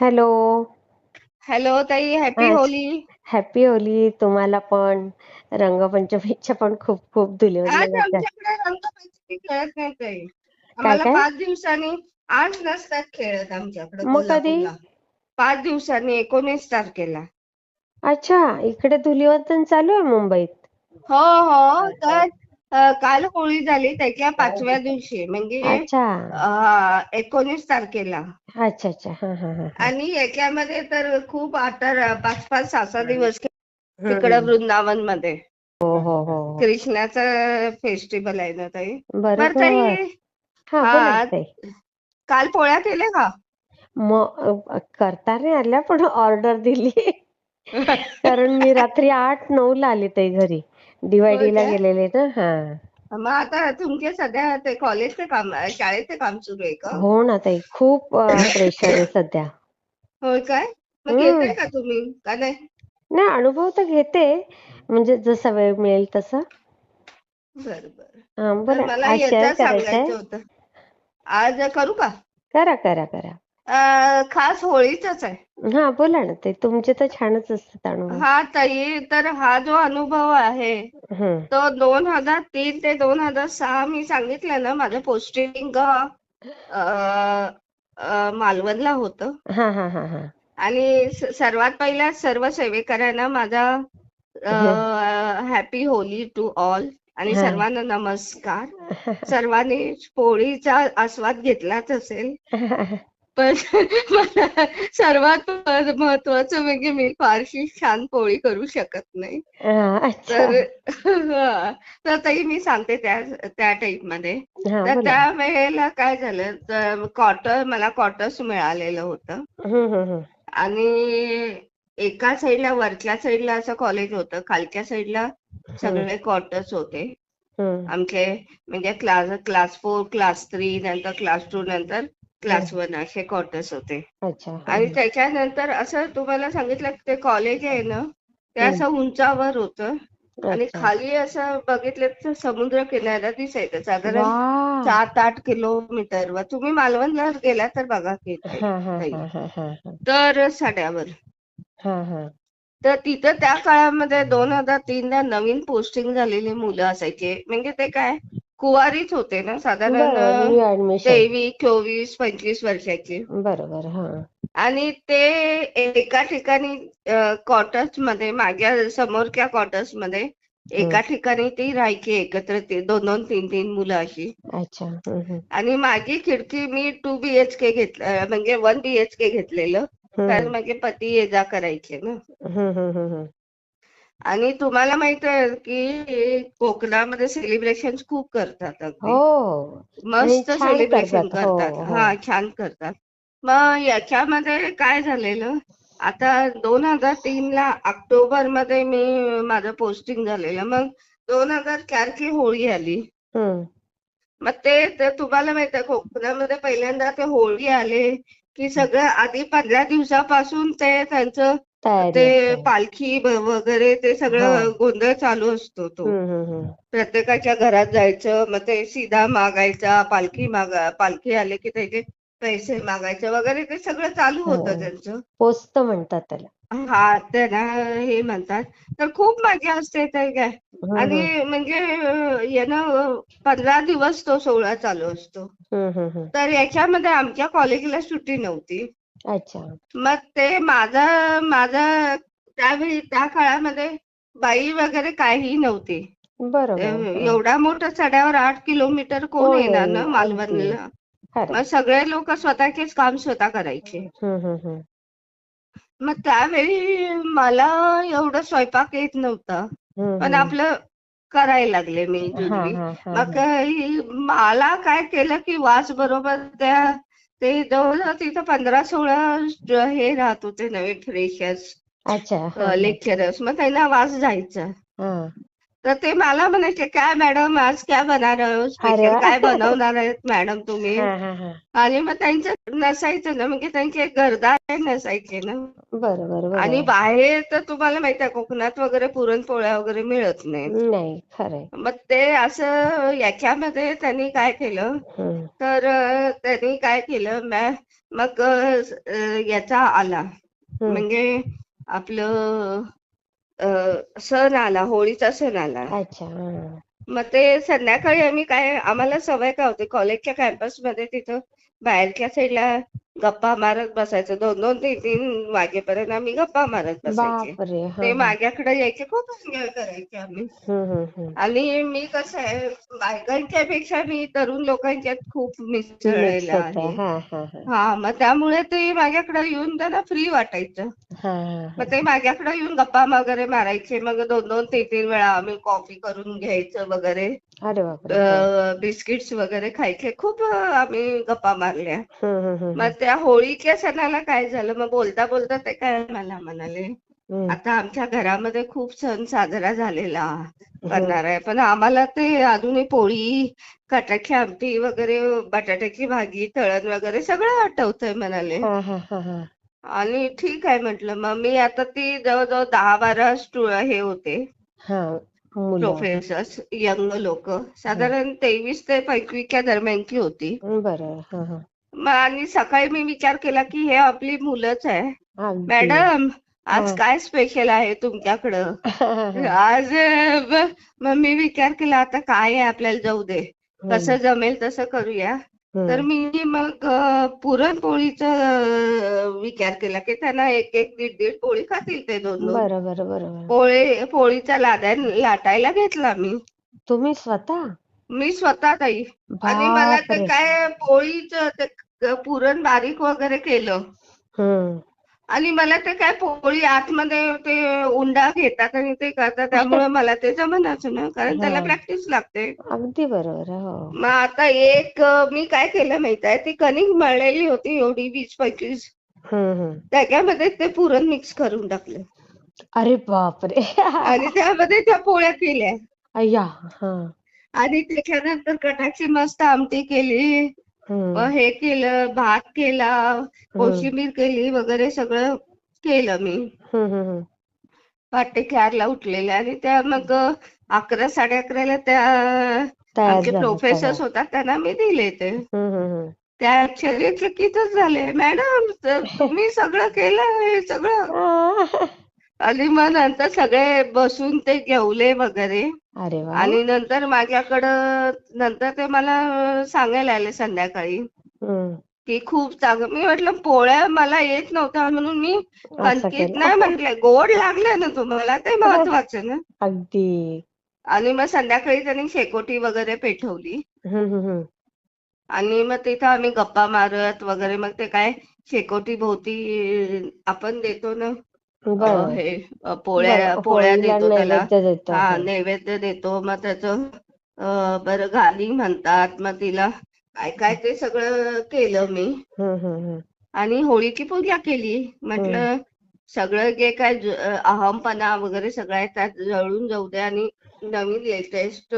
Hello. Hello ताई happy Holi. Happy Holi तुम्हाला पण. रंगपंचमीच्या पण खूप खूप धुलिवंदन आज आमच्या आमच्याकडे रंगपंचमी खेळत नाही ताई काय आम्हाला काय? पाच दिवसांनी आज नसतात खेळत आमच्याकडे मग कधी? कोल्हापूरला. पाच दिवसांनी एकोणीस तारखेला. अच्छा इकडे धुलिवंदन चालू आहे मुंबईत? हो हो तर काल होळी झाली त्याच्या पाचव्या दिवशी म्हणजे अच्छा. अ, एकोणीस तारखेला. अच्छा अच्छा. हा हा हा हा. आणि याच्यामध्ये तर खूप आता पाच पाच सहा सहा दिवस तिकडे हम्म. वृंदावनमध्ये हो हो हो हो. कृष्णाचं फेस्टिवल आहे ना ताई? बर बरोबर ताई. हा बोला ना हा ताई. काल पोळ्या केल्या का? मग अ, करता नाही आल्या पण ऑर्डर दिली. कारण मी रात्री आठ नऊ ला आले ताई घरी. होय काय? गेलेले ना हा. मग आता तुमचे सध्या ते कॉलेजचे काम शाळेचे काम सुरू आहे का? हो ना ताई खूप प्रेशर आहे सध्या. होय काय? मग हम्म घेताय का तुम्ही? का नाही? नाही अनुभव तर घेते. म्हणजे जसा वेळ मिळेल तसा. बर बर. हा तर मला आज शेअर याचं करायचंय. सांगायचं होतं. आज करू का? करा करा करा. खास होळीचाच आहे. हा बोला ना ते तुमचे तर छानच असतात अनुभव हा ताई तर हा जो अनुभव आहे तो दोन हजार तीन ते दोन हजार सहा मी सांगितलं ना माझं पोस्टिंग मालवणला होतं. हा हा हा हा. आणि स- सर्वात पहिला सर्व सेवेकरांना माझा हॅपी होली टू ऑल. आणि हा. सर्वांना नमस्कार. सर्वांनी पोळीचा आस्वाद घेतलाच असेल. पण मला सर्वात महत्वाचं म्हणजे मी फारशी छान पोळी करू शकत नाही. हा, अच्छा. तर. तर ताई मी सांगते त्या त्या टाईपमध्ये तर त्या वेळेला काय झालं तर कॉटर मला कॉटर्स मिळालेलं होतं. आणि एका साईडला वरच्या साईडला असं कॉलेज होतं. खालच्या साईडला सगळे क्वार्टर्स होते. आमचे म्हणजे class class four class three नंतर क्लास टू नंतर क्लास वन असे क्वार्टर्स होते. अच्छा. आणि. त्याच्यानंतर असं तुम्हाला सांगितलं ते कॉलेज आहे ना ते. असं उंचावर होतं. आणि खाली असं बघितलं तर समुद्र किनारा दिसायचं. साधारण सात आठ किलोमीटर वर तुम्ही मालवणला गेला तर बघा की तर साड्यावर. हा हा. तर तिथं त्या काळामध्ये दोन हजार तीन ला नवीन पोस्टिंग झालेली मुलं असायचे. म्हणजे ते काय? कुवारीच होते ना साधारण तेवीस चोवीस पंचवीस वर्षाचे. बरोबर हा. आणि ते एका ठिकाणी क्वार्टर्समध्ये माझ्या समोरच्या क्वार्टर्समध्ये एका ठिकाणी ती राहायची एकत्र ते दोन दोन तीन तीन मुलं अशी. अच्छा आणि माझी खिडकी मी टू बीएचके घेतलं म्हणजे वन बीएचके घेतलेलं. कारण माझे पती ये जा करायचे ना. आणि तुम्हाला माहीत आहे की कोकणामध्ये सेलिब्रेशन खूप करतात अगदी. हो. मस्त छान सेलिब्रेशन करतात. हो करतात. हो. हा छान करतात. मग याच्यामध्ये काय झालेलं? आता दोन हजार तीन ला ऑक्टोबरमध्ये मी माझं पोस्टिंग झालेलं. मग दोन हजार चार ची होळी आली. मग ते तुम्हाला माहीत आहे कोकणामध्ये पहिल्यांदा ते होळी आले की सगळं आधी पंधरा दिवसापासून ते त्यांचं ते पालखी वगैरे ते हो. सगळं गोंधळ चालू असतो तो. प्रत्येकाच्या घरात जायचं मग ते सीधा मागायचा पालखी मागा पालखी आले की त्याचे पैसे मागायचे वगैरे ते सगळं चालू होतं हो त्यांचं. पोस्त म्हणतात त्याला. हा त्यांना हे म्हणतात. तर खूप मजा असते ते काय. हम्म आणि म्हणजे यानं पंधरा दिवस तो सोहळा चालू असतो. तर याच्यामध्ये आमच्या कॉलेजला सुट्टी नव्हती. अच्छा. मग ते माझा माझा त्यावेळी त्या काळामध्ये बाई वगैरे काही नव्हती. बरोबर. एव- हा. एवढा मोठा चढ्यावर आठ किलोमीटर कोण कोण येणार ना अगदी. मालवणला मग सगळे लोक स्वतःचेच काम स्वतः करायचे. मग त्यावेळी मला एवढं स्वयंपाक येत नव्हता. पण आपलं करायला लागले मी हा हा हा मग हा. ही- मला काय केलं की वास बरोबर त्या ते जवळजवळ तिथं पंधरा सोळा ज- हे राहत होते नवे फ्रेशर्स अच्छा. लेक्चरर्स मग त्यांना वास जायचा. तर ते मला म्हणायचे काय मॅडम आज क्या बना रहे अरे स्पेशल. काय बनवणार आहेत मॅडम तुम्ही? हा हा हा. आणि मग त्यांचं नसायचं ना म्हणजे त्यांचे घरदार नसायचे ना. बरोबर आणि बाहेर तर तुम्हाला माहिती आहे कोकणात वगैरे पुरणपोळ्या वगैरे मिळत नाहीत. नाही मग ते असं याच्यामध्ये त्यांनी काय केलं. तर त्यांनी काय केलं? मग याचा आला. म्हणजे आपलं सण आला होळीचा सण आला अच्छा. मग ते संध्याकाळी आम्ही काय आम्हाला सवय काय होती कॉलेजच्या कॅम्पसमध्ये तिथं बाहेरच्या साईडला गप्पा मारत बसायचं. दोन दोन तीन तीन वाजेपर्यंत आम्ही गप्पा मारत बसायचे. ते. माझ्याकडे यायचे खूप एन्जॉय करायचे आम्ही. आणि मी कसं आहे बायकांच्या पेक्षा मी तरुण लोकांच्यात खूप मिसळलेला आहे हा हा हा. हा मग त्यामुळे ते माझ्याकडे येऊन त्यांना फ्री वाटायचं. मग ते माझ्याकडे येऊन गप्पा वगैरे मारायचे. मग दोन दोन तीन तीन वेळा आम्ही कॉफी करून घ्यायचं वगैरे. अरे बापरे. बिस्किट्स वगैरे खायचे. खूप आम्ही गप्पा मारल्या. मग त्या होळीच्या सणाला काय झालं? मग बोलता बोलता ते काय मला म्हणाले. आता आमच्या घरामध्ये खूप सण साजरा झालेला. करणार आहे. पण आम्हाला ते अजूनही पोळी कटाची आमटी वगैरे बटाट्याची भाजी तळण वगैरे सगळं आठवतंय म्हणाले. आणि ठीक आहे म्हटलं. मग मी आता ती जवळजवळ दहा बारा स्टू हे होते. हा. प्रोफेसर्स यंग लोक. साधारण तेवीस ते पंचवीसच्या दरम्यानची होती. बरं. हा हा. आणि सकाळी मी विचार केला की हे आपली मुलंच आहे. मॅडम आज. काय स्पेशल आहे तुमच्याकडं. आज मग मी विचार केला आता काय आहे आपल्याला जाऊ दे. कसं जमेल तसं करूया. तर मी मग पुरणपोळीचा विचार केला की त्यांना एक एक दीड दीड पोळी खातील ते दोन दोन. बरं बरं बरं पोळे पोळीचा लादा लाटायला घेतला मी. तुम्ही स्वतः? मी स्वतः ताई. आणि मला ते बापरे. काय पोळीचं ते पुरण बारीक वगैरे केलं. हम्म. आणि मला ते काय पोळी आतमध्ये ते उंडा घेतात आणि ते करतात त्यामुळे मला ते जमनाच ना कारण त्याला. प्रॅक्टिस लागते. अगदी बरोबर हो. मग आता एक मी काय केलं माहीत आहे ती कणिक मळलेली होती एवढी वीस पंचवीस. त्याच्यामध्ये ते पुरण मिक्स करून टाकलं. अरे बापरे. आणि त्यामध्ये त्या पोळ्या केल्या. हा. आणि त्याच्यानंतर कटाची मस्त आमटी केली. हे केलं भात केला कोशिंबीर केली वगैरे सगळं केलं मी. पहाटे चारला उठलेले आणि त्या मग अकरा साडे अकराला त्या आमचे सगळं. होतात त्यांना मी दिले ते. त्या आश्चर्यचकितच झाले मॅडम तुम्ही सगळं केलं हे सगळं आणि मग नंतर सगळे बसून ते जेवले वगैरे. अरे वा. आणि नंतर माझ्याकडं नंतर ते मला सांगायला आले संध्याकाळी. हम्म. की खूप चांगलं मी म्हटलं पोळ्या मला येत नव्हत्या म्हणून मी असं कणकीत केलं. नाही म्हटलं गोड लागलं ना तुम्हाला ते महत्वाचं ना. अगदी. आणि मग संध्याकाळी त्यांनी शेकोटी वगैरे पेटवली हम्म हम्म हम्म. आणि मग तिथं आम्ही गप्पा मारत वगैरे मग ते काय शेकोटी भोवती आपण देतो ना. बरं. हे पोळ्या बरं, पोळ्या होळीला देतो त्याला. नैवेद्य देतो हा. नैवेद्य देतो. मग त्याचं अ, बरं गाणी म्हणतात. मग तिला काय काय ते सगळं केलं मी. आणि होळीची पूजा केली. म्हटलं सगळं जे काय ज- अहमपणा वगैरे सगळं आहे त्यात जळून जाऊ दे आणि नवीन लेटेस्ट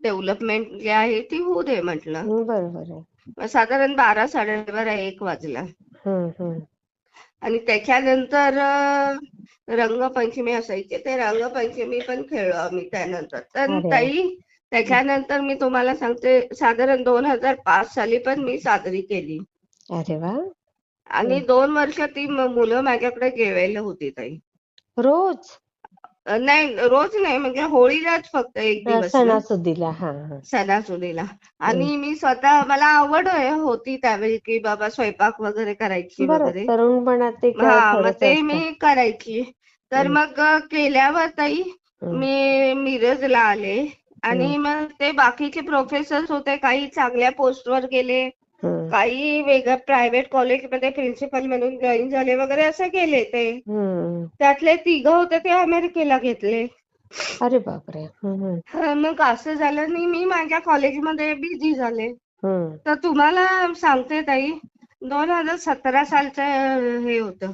डेव्हलपमेंट जी आहे ती होऊ दे म्हटलं. हम्म, बरोबर आहे. मग साधारण बारा साडेबारा एक वाजला. हम्म हम्म आणि त्याच्यानंतर रंगपंचमी असायची. ते रंगपंचमी पण खेळलो आम्ही त्यानंतर. तर. ताई त्याच्यानंतर मी तुम्हाला सांगते साधारण दोन हजार पाच साली पण मी साजरी केली. अरे वा. आणि. दोन वर्ष ती मुलं माझ्याकडे जेवायला होती ताई. रोज? नाही रोज नाही म्हणजे होळीलाच फक्त एक दिवस ना सणासुदीला हा हा सणासुदीला आणि मी स्वतः मला आवड आहे- होती त्यावेळी की बाबा स्वयंपाक वगैरे करायची बरं वगैरे तरुणपणात ते काय हा मग थोडंसं ते असतं. मी करायची तर हम्म. मग अ, केल्यावर ताई. मी मिरजला आले आणि मग ते बाकीचे प्रोफेसर्स होते काही चांगल्या पोस्टवर गेले. काही वेगळ्या प्रायव्हेट कॉलेजमध्ये प्रिन्सिपल म्हणून जॉईन झाले वगैरे असं गेले ते. त्यातले तिघं होते ते अमेरिकेला घेतले. अरे बापरे. हा, मग असं झालं आणि मी माझ्या कॉलेजमध्ये बिझी झाले. तर तुम्हाला सांगते ताई दोन हजार सतरा सालचं हे होतं.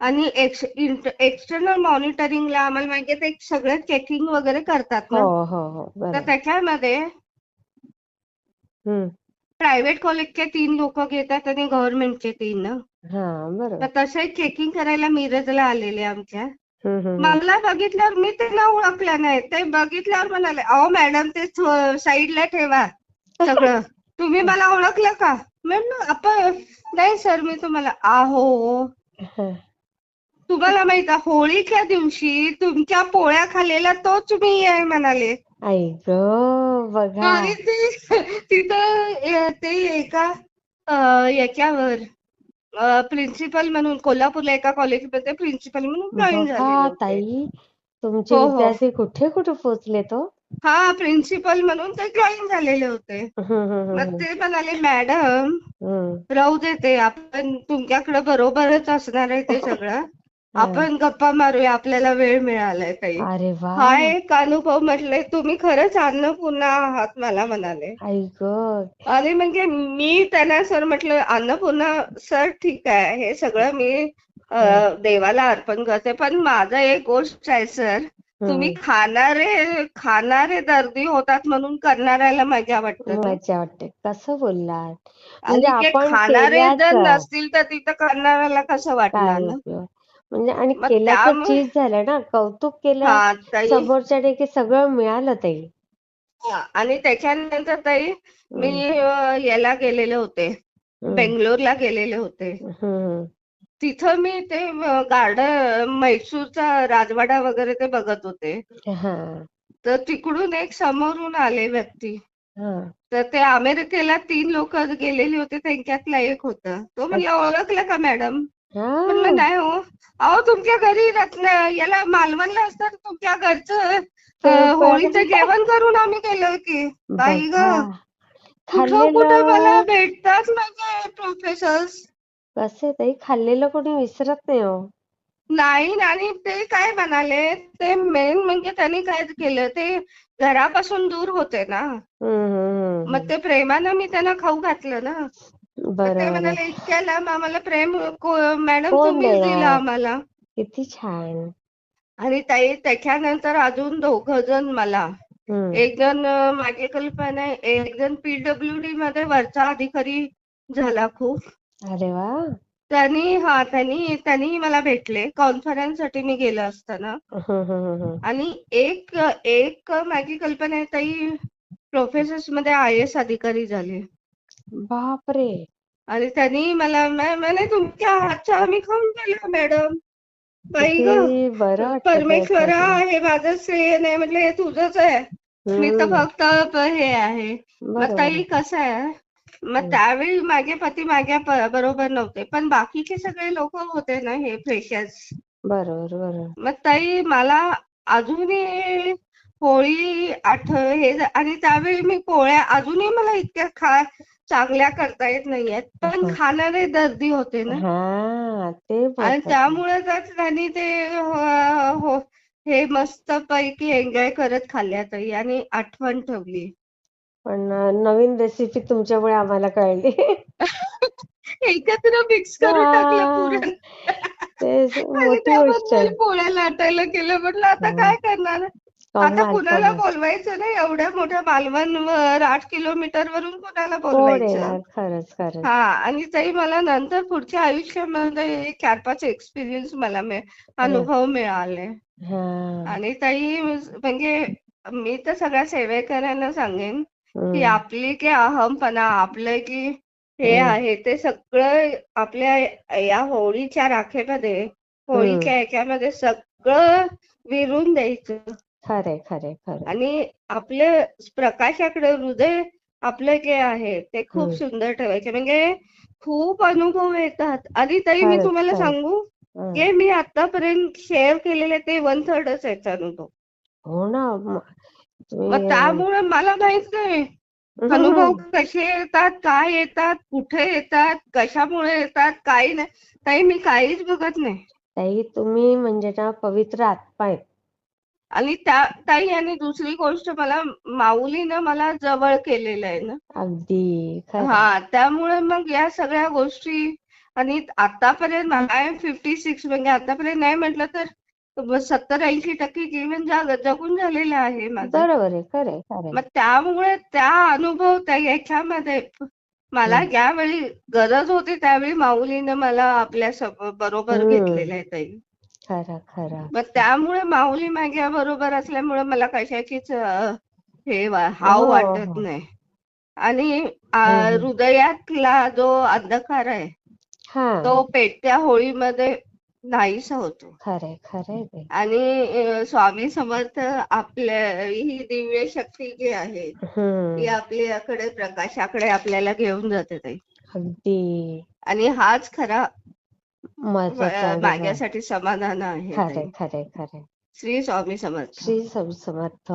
आणि एक्सटर्नल मॉनिटरिंगला आम्हाला माहिती ते सगळं चेकिंग वगैरे करतात हो ना. हो हो तर बरोबर. त्याच्यामध्ये प्रायव्हेट कॉलेजचे तीन लोक घेतात आणि गव्हर्नमेंटचे तीन ना. हा बरोबर. तर तसं चेकिंग करायला मिरजला आलेले आमच्या. हम्म हम्म हम्म. मला बघितल्यावर मी त्यांना ओळखलं नाही. ते बघितल्यावर म्हणाले अहो मॅडम ते साईडला ठेवा सगळं. तुम्ही मला ओळखलं का? म्हणलं आपण नाही सर मी तुम्हाला आहो. हा. तुम्हाला माहीत आहे होळीच्या दिवशी तुमच्या पोळ्या खाल्लेला तोच मी आहे म्हणाले. आई ग बघा आणि ते तिथं ते एका अ, याच्यावर प्रिन्सिपल म्हणून कोल्हापूरला एका कॉलेजमध्ये प्रिन्सिपल म्हणून जॉईन झालेले बघा होते. ताई तुमचे हो, हो. विद्यार्थी कुठे कुठे पोहोचले तो हा प्रिन्सिपल म्हणून ते जॉईन झालेले होते मग ते म्हणाले मॅडम राहू दे ते आपण तुमच्याकडे बरोबरच असणार आहे ते सगळं आपण गप्पा मारूया आपल्याला वेळ मिळालाय अरे वा. हा एक अनुभव म्हटले तुम्ही खरंच अन्नपूर्णा आहात मला म्हणाले. आई ग. आणि म्हणजे मी त्यांना सर म्हटलं अन्नपूर्णा सर ठीक आहे हे सगळं मी अ, देवाला अर्पण करते पण माझं एक गोष्ट आहे सर. तुम्ही खाणारे खाणारे दर्दी होतात म्हणून करणाऱ्याला मजा वाटतं ना. मजा वाटते. कसं बोललात? आणि म्हणजे ते आपण खाणारे जर केल्याचं नसतील तर तिथं करणाऱ्याला कसं वाटणार काय ना? उपयोग म्हणजे आणि मग केल्याचं त्यामुळे- चीज झालं ना कौतुक केलं हा ताई. समोरच्या की सगळं मिळालं ताई. हा, आणि त्याच्यानंतर ताई मी अ, याला गेलेले होते हम्म, बेंगलोरला गेलेले होते. हम्म, तिथं मी ते गार्डन म्हैसूरचा राजवाडा वगैरे ते बघत होते. हा. तर तिकडून एक समोरून आले व्यक्ती. हा. तर ते अमेरिकेला तीन लोक गेलेली होते त्यांच्यातला एक होता. तो म्हणला ओळखलं का मॅडम? म्हणलं हा नाही हो. अहो तुमच्या घरी रत्न याला मालवणला असतात तुमच्या घरचं. होळीचं जेवण करून आम्ही गेलो की. बाई ग कुठं कुठं मला भेटतात म्हणजे प्रोफेसर्स कसे ताई? खाल्लेलं कोणी विसरत नाही हो. नाही आणि ते काय म्हणाले ते मेन म्हणजे त्यांनी काय केलं ते घरापासून दूर होते ना. मग ते प्रेमानं मी त्यांना खाऊ घातलं ना. ते बरोबर म्हणाले इतक्या लांब आम्हाला प्रेम को- मॅडम कोण तुम्हीच दिलं देणार? आम्हाला. किती छान. आणि ताई त्याच्यानंतर अजून दोघ जण मला. हम्म, एक जण अं, माझी कल्पना आहे एक जण पीडब्ल्यू डी मध्ये वरचा अधिकारी झाला खूप. अरे वा. त्यांनी हा त्यांनी त्यांनी मला भेटले. कॉन्फरन्ससाठी मी गेलं असताना. आणि एक एक माझी कल्पना आहे ताई प्रोफेसर्समध्ये आय एस अधिकारी झाले. बापरे. आणि त्यांनी मला "मॅ- म्हणे तुमच्या हातच्या आम्ही खाऊन गेलो मॅडम. बाई ग किती बरं वाटतं ते परमेश्वरा ऐकून. हे माझं श्रेय नाही म्हटलं हे तुझंच आहे. मी तर हम्म, फक्त प- हे आहे. मग बरोबर. ताई कसं आहे? मग. त्यावेळी माझे पती माझ्या बरोबर नव्हते पण बाकीचे सगळे लोक होते ना हे फ्रेशर्स. बरोबर बरोबर. मग ताई मला अजूनही होळी आठ हे आणि त्यावेळी मी पोळ्या अजूनही मला इतक्या खा चांगल्या करता येत नाहीयेत पण. खाणारे दर्दी होते ना. हा ते आणि बोलतात त्यामुळे तर त्यांनी ते हो- हो- हे मस्त पैकी एन्जॉय करत खाल्ल्या ताई आणि आठवण ठेवली. पण अं, नवीन रेसिपी तुमच्यामुळे आम्हाला कळली. एकत्र मिक्स करून टाकलं हा. पुरण. तेच आणि मोठी गोष्ट आहे. त्याबद्दल पोळ्या लाटायला केलं म्हटलं आता हं. काय करणार? आता कुणाला बोलवायचं नाही? एवढ्या मोठ्या मालवणवर आठ किलोमीटर वरून कुणाला कोण बोलवायचं? येणार खरंच खरंच. हा आणि ताई मला नंतर पुढच्या आयुष्यामध्ये चार पाच एक्सपिरियन्स मला मिळ- अनुभव मिळाले. हा. आणि ताई म्हणजे मी तर सगळ्या सेवेकरांना सांगेन की. आपली की अहमपणा आपलं की हे. आहे ते सगळं आपल्या या होळीच्या राखेमध्ये होळीच्या ह्याच्यामध्ये सगळं विरून द्यायचं. खरे खरे खरे आणि आपल्या प्रकाशाकडे हृदय आपलं जे आहे ते खूप. सुंदर ठेवायचे म्हणजे खूप अनुभव येतात आणि ताई मी खरंच, तुम्हाला खरंच. सांगू हं. जे मी आतापर्यंत शेअर केलेले ते वन थर्डच आहेत अनुभव हो ना म- तुम्ही मग त्यामुळे मला माहीत नाही. अनुभव कसे येतात काय येतात कुठे येतात कशामुळे येतात काही नाही ताई मी काहीच बघत नाही ताई तुम्ही म्हणजे ना पवित्र आत्मा आहेत आणि त्या ताई आणि दुसरी गोष्ट मला माऊलीनं मला जवळ केलेलं आहे ना. अगदी हा त्यामुळे मग या सगळ्या गोष्टी आणि आतापर्यंत मला फिफ्टी सिक्स म्हणजे आतापर्यंत नाही म्हटलं तर सत्तर ऐंशी टक्के जीवन जाग जगून झालेलं आहे माझं. बरोबर आहे खरे मग त्यामुळे त्या अनुभव त्या याच्यामध्ये मला. ज्यावेळी गरज होती त्यावेळी माऊलीने मला आपल्या बरोबर. घेतलेलं आहे ताई. खरं खरं. मग त्यामुळे माऊली माझ्या बरोबर असल्यामुळे मला कशाचीच अ, हे वा- हाव हो, वाटत हो. नाही. आणि हम्म. हृदयातला जो अंधकार आहे हा. तो पेटत्या होळीमध्ये नाहीसा होतो. खरे खरे ते. आणि अ, स्वामी समर्थ आपल्या ही दिव्य शक्ती जी आहे ती हम्म आपल्याकडे प्रकाशाकडे आपल्याला घेऊन जाते ताई. अगदी. आणि हाच खरा महत्त्वाचा अ, अनुभव. माझ्यासाठी समाधान आहे खरे ताई. खरे खरे श्री स्वामी समर्थ श्री समर्थ